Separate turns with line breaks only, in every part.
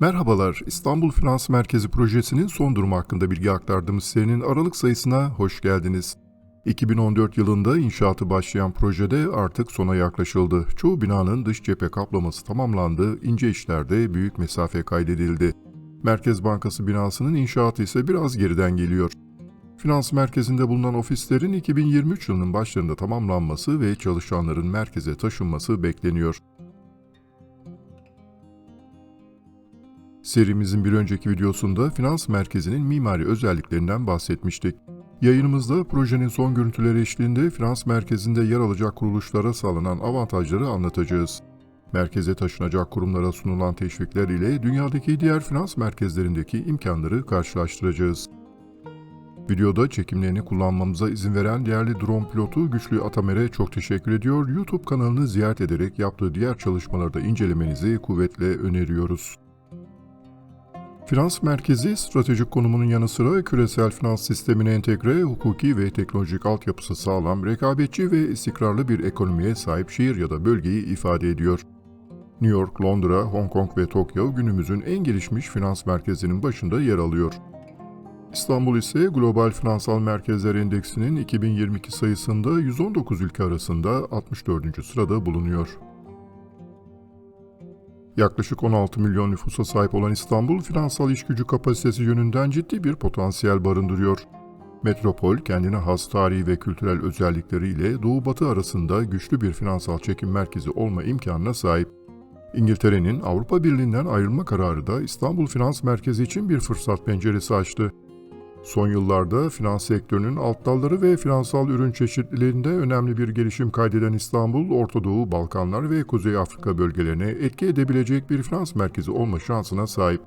Merhabalar, İstanbul Finans Merkezi projesinin son durumu hakkında bilgi aktardığımız serinin Aralık sayısına hoş geldiniz. 2014 yılında inşaatı başlayan projede artık sona yaklaşıldı. Çoğu binanın dış cephe kaplaması tamamlandı, ince işlerde büyük mesafe kaydedildi. Merkez Bankası binasının inşaatı ise biraz geriden geliyor. Finans merkezinde bulunan ofislerin 2023 yılının başlarında tamamlanması ve çalışanların merkeze taşınması bekleniyor. Serimizin bir önceki videosunda finans merkezinin mimari özelliklerinden bahsetmiştik. Yayınımızda projenin son görüntüleri eşliğinde finans merkezinde yer alacak kuruluşlara sağlanan avantajları anlatacağız. Merkeze taşınacak kurumlara sunulan teşvikler ile dünyadaki diğer finans merkezlerindeki imkanları karşılaştıracağız. Videoda çekimlerini kullanmamıza izin veren değerli drone pilotu Güçlü Atamer'e çok teşekkür ediyor. YouTube kanalını ziyaret ederek yaptığı diğer çalışmaları da incelemenizi kuvvetle öneriyoruz. Finans merkezi stratejik konumunun yanı sıra küresel finans sistemine entegre, hukuki ve teknolojik altyapısı sağlam, rekabetçi ve istikrarlı bir ekonomiye sahip şehir ya da bölgeyi ifade ediyor. New York, Londra, Hong Kong ve Tokyo günümüzün en gelişmiş finans merkezinin başında yer alıyor. İstanbul ise Global Finansal Merkezler Endeksinin 2022 sayısında 119 ülke arasında 64. sırada bulunuyor. Yaklaşık 16 milyon nüfusa sahip olan İstanbul, finansal işgücü kapasitesi yönünden ciddi bir potansiyel barındırıyor. Metropol, kendine has tarihi ve kültürel özellikleriyle Doğu-Batı arasında güçlü bir finansal çekim merkezi olma imkanına sahip. İngiltere'nin Avrupa Birliği'nden ayrılma kararı da İstanbul Finans Merkezi için bir fırsat penceresi açtı. Son yıllarda finans sektörünün alt dalları ve finansal ürün çeşitliliğinde önemli bir gelişim kaydeden İstanbul, Orta Doğu, Balkanlar ve Kuzey Afrika bölgelerine etki edebilecek bir finans merkezi olma şansına sahip.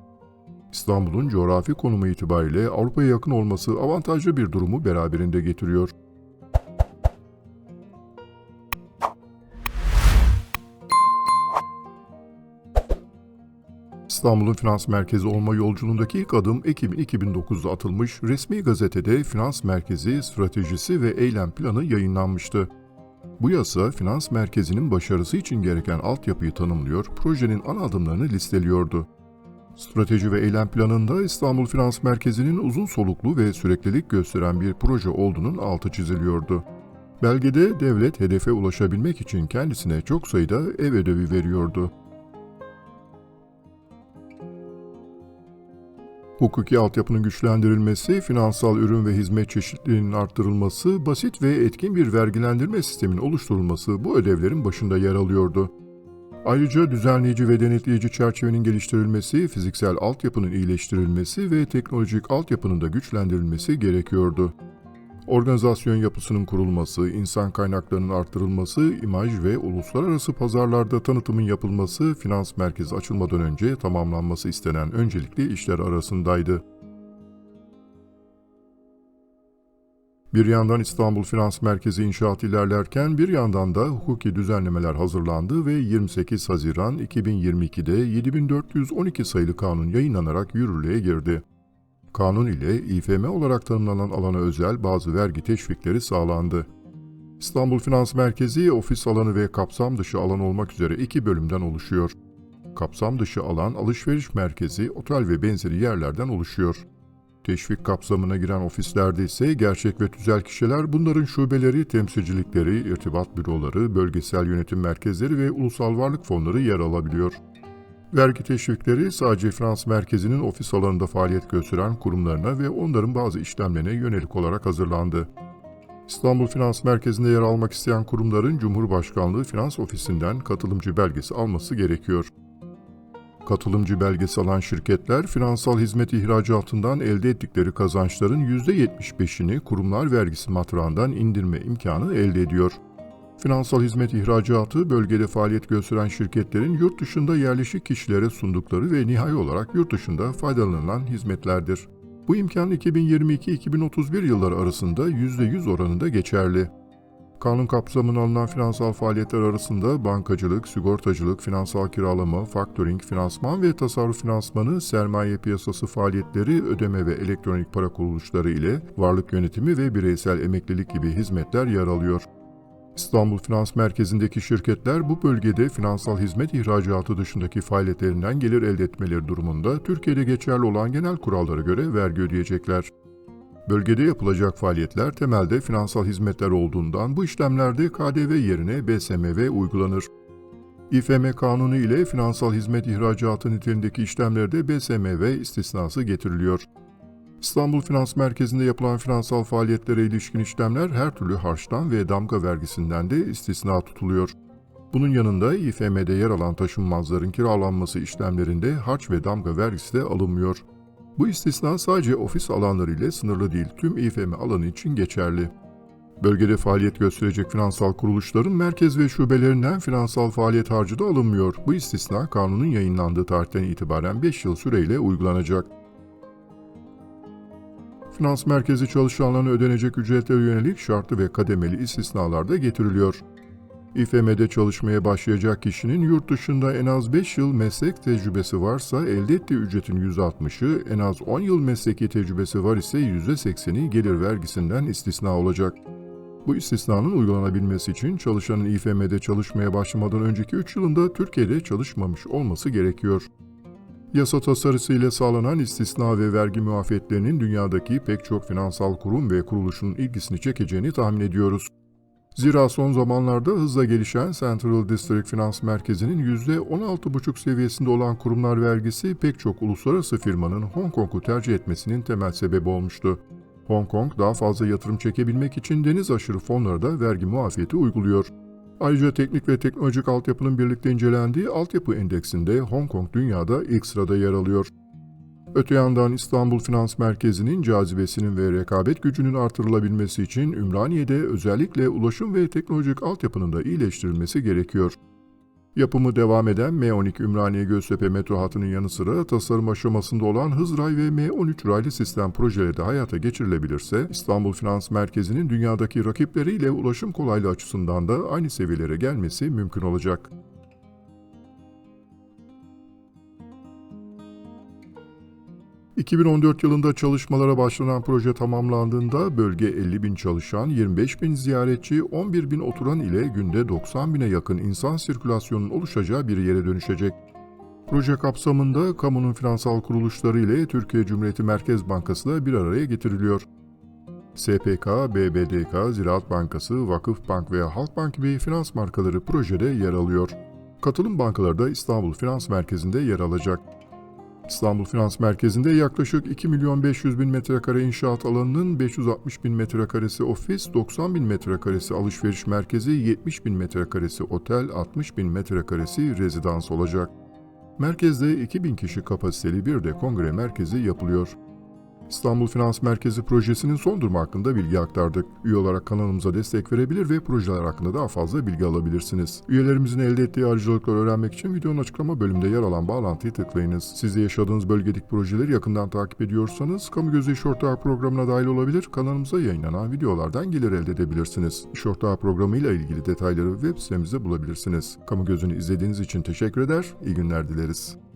İstanbul'un coğrafi konumu itibariyle Avrupa'ya yakın olması avantajlı bir durumu beraberinde getiriyor. İstanbul'un finans merkezi olma yolculuğundaki ilk adım Ekim 2009'da atılmış resmi gazetede finans merkezi stratejisi ve eylem planı yayınlanmıştı. Bu yasa finans merkezinin başarısı için gereken altyapıyı tanımlıyor, projenin ana adımlarını listeliyordu. Strateji ve eylem planında İstanbul Finans Merkezi'nin uzun soluklu ve süreklilik gösteren bir proje olduğunun altı çiziliyordu. Belgede devlet hedefe ulaşabilmek için kendisine çok sayıda ev ödevi veriyordu. Hukuki altyapının güçlendirilmesi, finansal ürün ve hizmet çeşitliliğinin arttırılması, basit ve etkin bir vergilendirme sisteminin oluşturulması bu ödevlerin başında yer alıyordu. Ayrıca düzenleyici ve denetleyici çerçevenin geliştirilmesi, fiziksel altyapının iyileştirilmesi ve teknolojik altyapının da güçlendirilmesi gerekiyordu. Organizasyon yapısının kurulması, insan kaynaklarının artırılması, imaj ve uluslararası pazarlarda tanıtımın yapılması, finans merkezi açılmadan önce tamamlanması istenen öncelikli işler arasındaydı. Bir yandan İstanbul Finans Merkezi inşaat ilerlerken bir yandan da hukuki düzenlemeler hazırlandı ve 28 Haziran 2022'de 7412 sayılı kanun yayınlanarak yürürlüğe girdi. Kanun ile İFM olarak tanımlanan alana özel bazı vergi teşvikleri sağlandı. İstanbul Finans Merkezi ofis alanı ve kapsam dışı alan olmak üzere iki bölümden oluşuyor. Kapsam dışı alan alışveriş merkezi, otel ve benzeri yerlerden oluşuyor. Teşvik kapsamına giren ofislerde ise gerçek ve tüzel kişiler bunların şubeleri, temsilcilikleri, irtibat büroları, bölgesel yönetim merkezleri ve ulusal varlık fonları yer alabiliyor. Vergi teşvikleri sadece Finans Merkezi'nin ofis alanında faaliyet gösteren kurumlarına ve onların bazı işlemlerine yönelik olarak hazırlandı. İstanbul Finans Merkezi'nde yer almak isteyen kurumların Cumhurbaşkanlığı Finans Ofisi'nden katılımcı belgesi alması gerekiyor. Katılımcı belgesi alan şirketler finansal hizmet ihracatından elde ettikleri kazançların %75'ini kurumlar vergisi matrağından indirme imkanı elde ediyor. Finansal hizmet ihracatı bölgede faaliyet gösteren şirketlerin yurt dışında yerleşik kişilere sundukları ve nihai olarak yurt dışında faydalanılan hizmetlerdir. Bu imkan 2022-2031 yılları arasında %100 oranında geçerli. Kanun kapsamına alınan finansal faaliyetler arasında bankacılık, sigortacılık, finansal kiralama, faktöring, finansman ve tasarruf finansmanı, sermaye piyasası faaliyetleri, ödeme ve elektronik para kuruluşları ile varlık yönetimi ve bireysel emeklilik gibi hizmetler yer alıyor. İstanbul Finans Merkezi'ndeki şirketler bu bölgede finansal hizmet ihracatı dışındaki faaliyetlerinden gelir elde etmeleri durumunda Türkiye'de geçerli olan genel kurallara göre vergi ödeyecekler. Bölgede yapılacak faaliyetler temelde finansal hizmetler olduğundan bu işlemlerde KDV yerine BSMV uygulanır. İFM kanunu ile finansal hizmet ihracatı niteliğindeki işlemlerde BSMV istisnası getiriliyor. İstanbul Finans Merkezi'nde yapılan finansal faaliyetlere ilişkin işlemler her türlü harçtan ve damga vergisinden de istisna tutuluyor. Bunun yanında İFM'de yer alan taşınmazların kiralanması işlemlerinde harç ve damga vergisi de alınmıyor. Bu istisna sadece ofis alanları ile sınırlı değil, tüm İFM alanı için geçerli. Bölgede faaliyet gösterecek finansal kuruluşların merkez ve şubelerinden finansal faaliyet harcı da alınmıyor. Bu istisna kanunun yayınlandığı tarihten itibaren 5 yıl süreyle uygulanacak. Finans merkezi çalışanlarına ödenecek ücretlere yönelik şartlı ve kademeli istisnalar da getiriliyor. İFM'de çalışmaya başlayacak kişinin yurt dışında en az 5 yıl meslek tecrübesi varsa elde ettiği ücretin %60'ı, en az 10 yıl mesleki tecrübesi var ise %80'i gelir vergisinden istisna olacak. Bu istisnanın uygulanabilmesi için çalışanın İFM'de çalışmaya başlamadan önceki 3 yılında Türkiye'de çalışmamış olması gerekiyor. Yasa tasarısı ile sağlanan istisna ve vergi muafiyetlerinin dünyadaki pek çok finansal kurum ve kuruluşun ilgisini çekeceğini tahmin ediyoruz. Zira son zamanlarda hızla gelişen Central District Finans Merkezi'nin %16,5 seviyesinde olan kurumlar vergisi pek çok uluslararası firmanın Hong Kong'u tercih etmesinin temel sebebi olmuştu. Hong Kong daha fazla yatırım çekebilmek için deniz aşırı fonlara da vergi muafiyeti uyguluyor. Ayrıca teknik ve teknolojik altyapının birlikte incelendiği altyapı endeksinde Hong Kong dünyada ilk sırada yer alıyor. Öte yandan İstanbul Finans Merkezi'nin cazibesinin ve rekabet gücünün artırılabilmesi için Ümraniye'de özellikle ulaşım ve teknolojik altyapının da iyileştirilmesi gerekiyor. Yapımı devam eden M12 Ümraniye Göztepe metro hattının yanı sıra tasarım aşamasında olan Hızray ve M13 raylı sistem projeleri de hayata geçirilebilirse İstanbul Finans Merkezi'nin dünyadaki rakipleriyle ulaşım kolaylığı açısından da aynı seviyelere gelmesi mümkün olacak. ...2014 yılında çalışmalara başlanan proje tamamlandığında bölge 50 bin çalışan, 25 bin ziyaretçi, 11 bin oturan ile günde 90 bine yakın insan sirkülasyonunun oluşacağı bir yere dönüşecek. Proje kapsamında kamunun finansal kuruluşları ile Türkiye Cumhuriyeti Merkez Bankası da bir araya getiriliyor. SPK, BBDK, Ziraat Bankası, Vakıf Bank ve Halkbank gibi finans markaları projede yer alıyor. Katılım bankaları da İstanbul Finans Merkezi'nde yer alacak. İstanbul Finans Merkezi'nde yaklaşık 2 milyon 500 bin metrekare inşaat alanının 560 bin metrekaresi ofis, 90 bin metrekaresi alışveriş merkezi, 70 bin metrekaresi otel, 60 bin metrekaresi rezidans olacak. Merkezde 2000 kişi kapasiteli bir de kongre merkezi yapılıyor. İstanbul Finans Merkezi projesinin son durumu hakkında bilgi aktardık. Üye olarak kanalımıza destek verebilir ve projeler hakkında daha fazla bilgi alabilirsiniz. Üyelerimizin elde ettiği ayrıcalıkları öğrenmek için videonun açıklama bölümünde yer alan bağlantıyı tıklayınız. Siz yaşadığınız bölgedeki projeleri yakından takip ediyorsanız Kamu Gözü İş Ortağı programına dahil olabilir, kanalımıza yayınlanan videolardan gelir elde edebilirsiniz. İş Ortağı programıyla ilgili detayları web sitemizde bulabilirsiniz. Kamu Gözü'nü izlediğiniz için teşekkür eder, iyi günler dileriz.